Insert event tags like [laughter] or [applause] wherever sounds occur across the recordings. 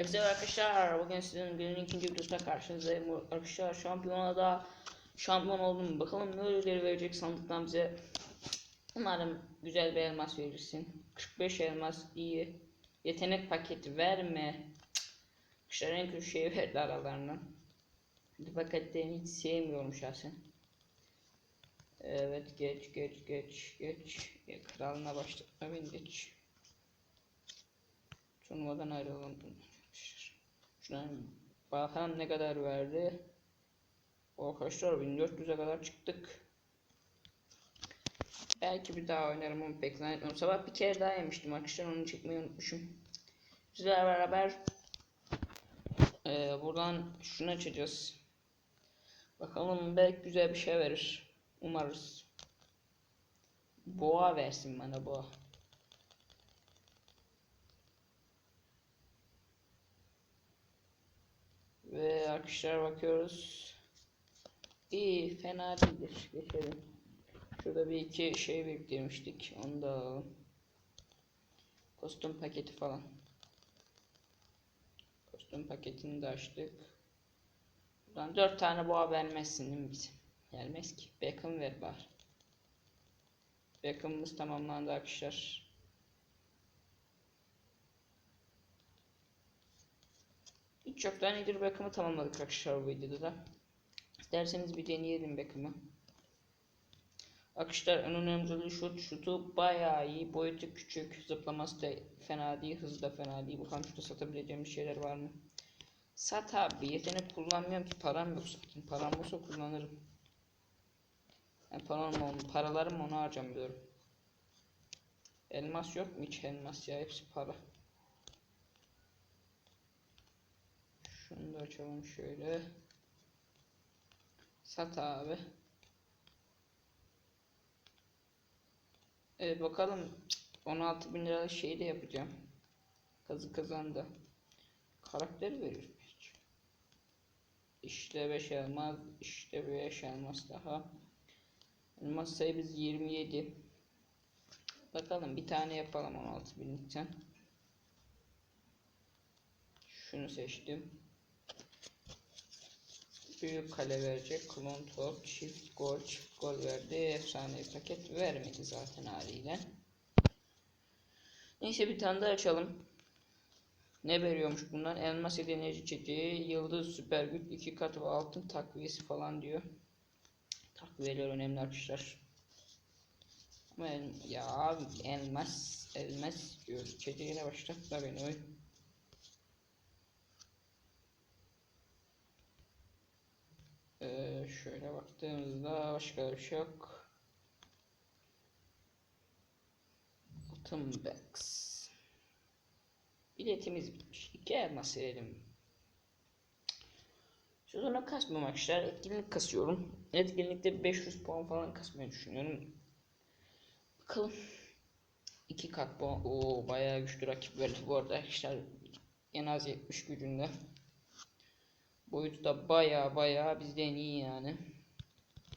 Hepsi arkadaşlar bugün sizin günün ikinci videosuna karşınızdayım. Arkadaşlar şampiyona da şampiyon oldum. Bakalım ne ödülleri verecek sandıktan bize. Umarım güzel bir elmas verirsin. 45 elmas iyi. Yetenek paketi verme. Arkadaşlar en kötü şeyi verdi aralarından paketlerini hiç sevmiyorum şahsen. Evet geç geç geç geç. Kralına başlatma beni geç. Turnuvadan ayrılalım. Şuna bakalım ne kadar verdi. Arkadaşlar 1400'e kadar çıktık. Belki bir daha oynarım onu pek zannetmiyorum. Sabah bir kere daha yemiştim arkadaşlar onu çekmeyi unutmuşum. Sizlerle beraber eee, buradan şunu açacağız. Bakalım belki güzel bir şey verir. Umarız. Boğa versin bana boğa. Ve arkadaşlar bakıyoruz. İyi fena değildir. Geçelim. Şurada bir iki şey biriktirmiştik. Onu da alalım. Kostüm paketi falan. Kostüm paketini de açtık. Buradan dört tane boğa vermezsin değil mi bize? Gelmez ki. Beckham ver bari. Beckham'ımız tamamlandı arkadaşlar. Hiç yoktan iyidir Beckham'ı tamamladık arkadaşlar bu videoda da. İsterseniz bir deneyelim Beckham'ı. Arkadaşlar en önemli şut şutu bayağı iyi. Boyutu küçük. Zıplaması da fena değil. Hızı da fena değil. Bakalım şurada satabileceğim şeyler var mı? Sat abi. Yetenek kullanmıyorum ki. Param yok zaten. Param olsa kullanırım. Yani param onu, paralarım onu harcamıyorum. Elmas yok mu hiç elmas ya hepsi para. Şunu da açalım şöyle. Sat abi. Evet bakalım 16 bin liralık şeyi de yapacağım. Kazı kazandı. Karakter verir mi hiç? İşte 5 elmas, işte 5 elmas daha. Elmas sayımız 27. Bakalım bir tane yapalım 16 binlikten. Şunu seçtim. Büyük kale verecek. Klon top, çift gol, çift gol verdi. Efsane paket vermedi zaten haliyle. Neyse bir tane daha açalım. Ne veriyormuş bundan? Elmas enerji çekici, yıldız süper güç, iki kat ve altın takviyesi falan diyor. Takviyeler önemli arkadaşlar. Ama ya elmas, elmas diyor. Çekiğine başlatma beni oy. Ee, şöyle baktığımızda başka bir şey yok. Box. Biletimiz bitmiş. İki elmas verelim. Sezona kasmıyorum arkadaşlar. Etkinlik kasıyorum. Etkinlikte 500 puan falan kasmayı düşünüyorum. Bakalım. İki kat puan. Oo bayağı güçlü rakip verdi bu arada arkadaşlar. En az 70 gücünde. Boyutu da baya baya bizden iyi yani.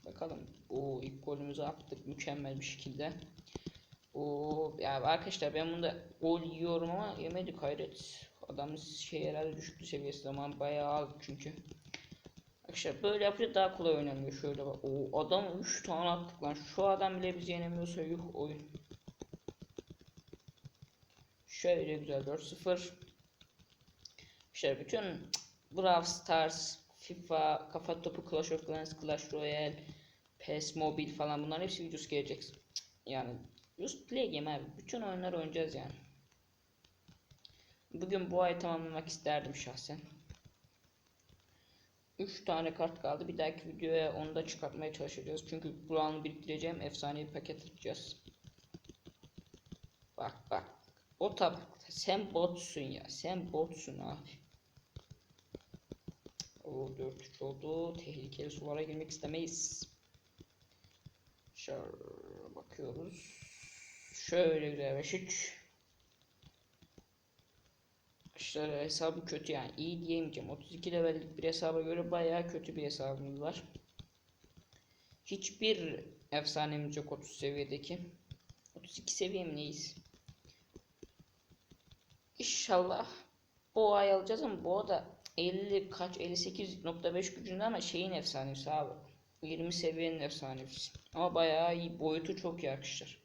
Bakalım. O ilk golümüzü attık mükemmel bir şekilde. O ya arkadaşlar ben bunda gol yiyorum ama yemedik hayret. Adamın şey herhalde düşüktü seviyesi zaman bayağı az çünkü. Arkadaşlar böyle yapınca daha kolay oynanıyor şöyle bak. O adam 3 tane attık lan. Şu adam bile bizi yenemiyorsa yuh oyun. Şöyle güzel 4-0. İşte bütün Brawl Stars, FIFA, Kafa Topu, Clash of Clans, Clash Royale, PES Mobile falan bunların hepsi videosu gelecek. Yani just play game abi. Bütün oyunlar oynayacağız yani. Bugün bu ay tamamlamak isterdim şahsen. 3 tane kart kaldı. Bir dahaki videoya onu da çıkartmaya çalışacağız. Çünkü buranı biriktireceğim. Efsane bir paket açacağız. Bak bak. O tab sen botsun ya. Sen botsun abi. O 4-3 oldu. Tehlikeli sulara girmek istemeyiz. Şöyle bakıyoruz. Şöyle güzel 5-3. İşte hesabı kötü yani iyi diyemeyeceğim. 32 levellik bir hesaba göre bayağı kötü bir hesabımız var. Hiçbir efsanemiz yok 30 seviyedeki. 32 seviye mi neyiz? İnşallah Boğa'yı alacağız ama Boğa da 50 kaç 58.5 gücünde ama şeyin efsanesi abi. 20 seviyenin efsanesi. Ama bayağı iyi. Boyutu çok arkadaşlar.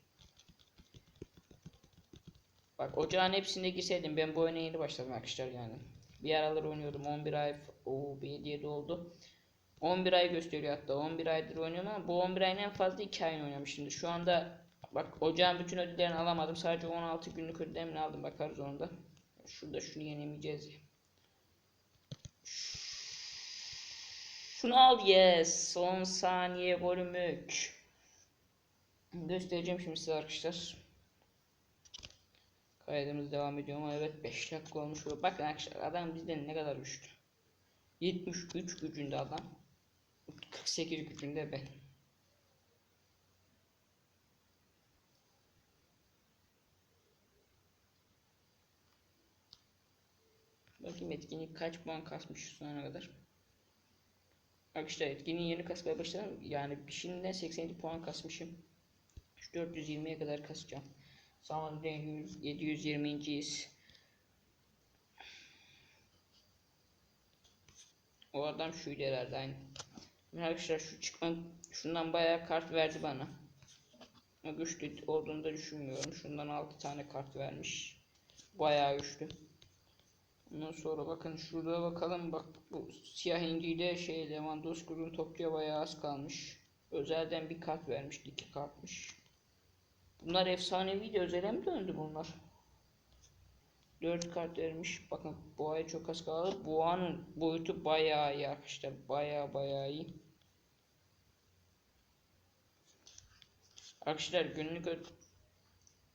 Bak ocağın hepsinde girseydim ben bu oyuna yeni başladım arkadaşlar yani. Bir aralar oynuyordum 11 ay o bir 7 oldu. 11 ay gösteriyor hatta 11 aydır oynuyorum ama bu 11 ayın en fazla 2 ayını oynamışım şimdi. Şu anda bak ocağın bütün ödüllerini alamadım. Sadece 16 günlük ödüllerini aldım bakarız onu da. Şurada şunu yenemeyeceğiz ya. Şunu al yes. Son saniye bölümük. Göstereceğim şimdi size arkadaşlar. Kaydımız devam ediyor ama evet 5 dakika olmuş. Bakın arkadaşlar adam bizden ne kadar güçlü. 73 gücünde adam. 48 gücünde ben. Bakayım etkinlik kaç puan kasmış şu ana kadar. Arkadaşlar etkinliği yeni kasmaya başladım. Yani şimdiden 87 puan kasmışım. Şu 420'ye kadar kasacağım. Zamanında 720.yiz. O adam şuydu herhalde aynı. Arkadaşlar şu çıkma şundan bayağı kart verdi bana. Güçlü olduğunu da düşünmüyorum. Şundan 6 tane kart vermiş. Bayağı güçlü. Ondan sonra bakın şurada bakalım bak bu siyah inciyle şey Lewandowski'nin topluya bayağı az kalmış. Özelden bir kart vermişti iki kartmış. Bunlar efsanevi de özele mi döndü bunlar? 4 kart vermiş. Bakın boğaya çok az kaldı. Boğanın boyutu bayağı iyi arkadaşlar. Bayağı bayağı iyi. Arkadaşlar günlük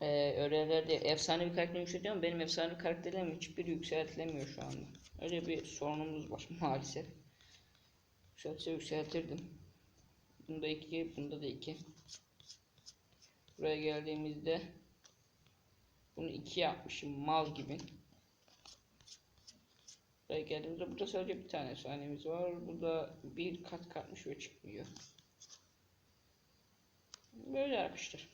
e, öğelerde efsane bir karakter yükseltiyorum. Benim efsane karakterlerim hiçbir yükseltilemiyor şu anda. Öyle bir sorunumuz var [laughs] maalesef. Yükseltse yükseltirdim. Bunda 2, bunda da 2. Buraya geldiğimizde bunu 2 yapmışım mal gibi. Buraya geldiğimizde burada sadece bir tane saniyemiz var. Burada bir kat katmış ve çıkmıyor. Böyle arkadaşlar.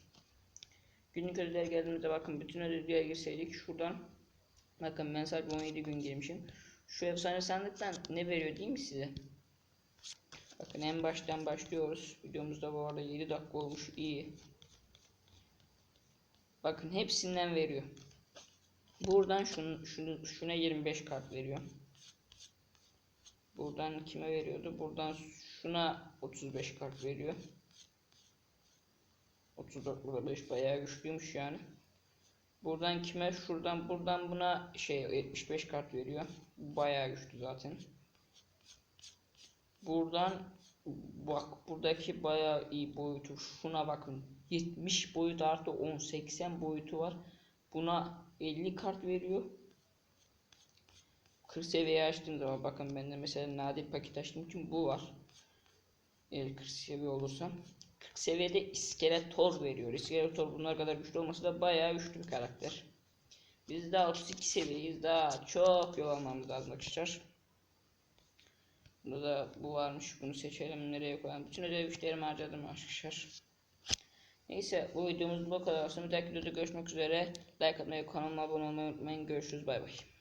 Günlük ödüllere geldiğimizde bakın bütün ödüllere girseydik şuradan bakın ben sadece 17 gün girmişim. Şu efsane sandıktan ne veriyor değil mi size? Bakın en baştan başlıyoruz. Videomuzda bu arada 7 dakika olmuş iyi. Bakın hepsinden veriyor. Buradan şunu, şunu, şuna 25 kart veriyor. Buradan kime veriyordu? Buradan şuna 35 kart veriyor. 34 burada 5 bayağı güçlüymüş yani. Buradan kime? Şuradan buradan buna şey 75 kart veriyor. Bayağı güçlü zaten. Buradan bak buradaki bayağı iyi boyutu. Şuna bakın. 70 boyut artı 10 80 boyutu var. Buna 50 kart veriyor. 40 seviye açtığım zaman bakın bende mesela nadir paket açtığım için bu var. Eğer 40 seviye olursam 40 seviyede iskeletor veriyor. İskeletor bunlar kadar güçlü olmasa da bayağı güçlü bir karakter. Biz daha 32 seviyeyiz. Daha çok yol almamız lazım arkadaşlar. Burada da bu varmış. Bunu seçelim. Nereye koyalım? Bütün ödev güçlerimi harcadım arkadaşlar. Neyse bu videomuz bu kadar olsun. Bir dahaki videoda görüşmek üzere. Like atmayı, kanalıma abone olmayı unutmayın. Görüşürüz. Bay bay.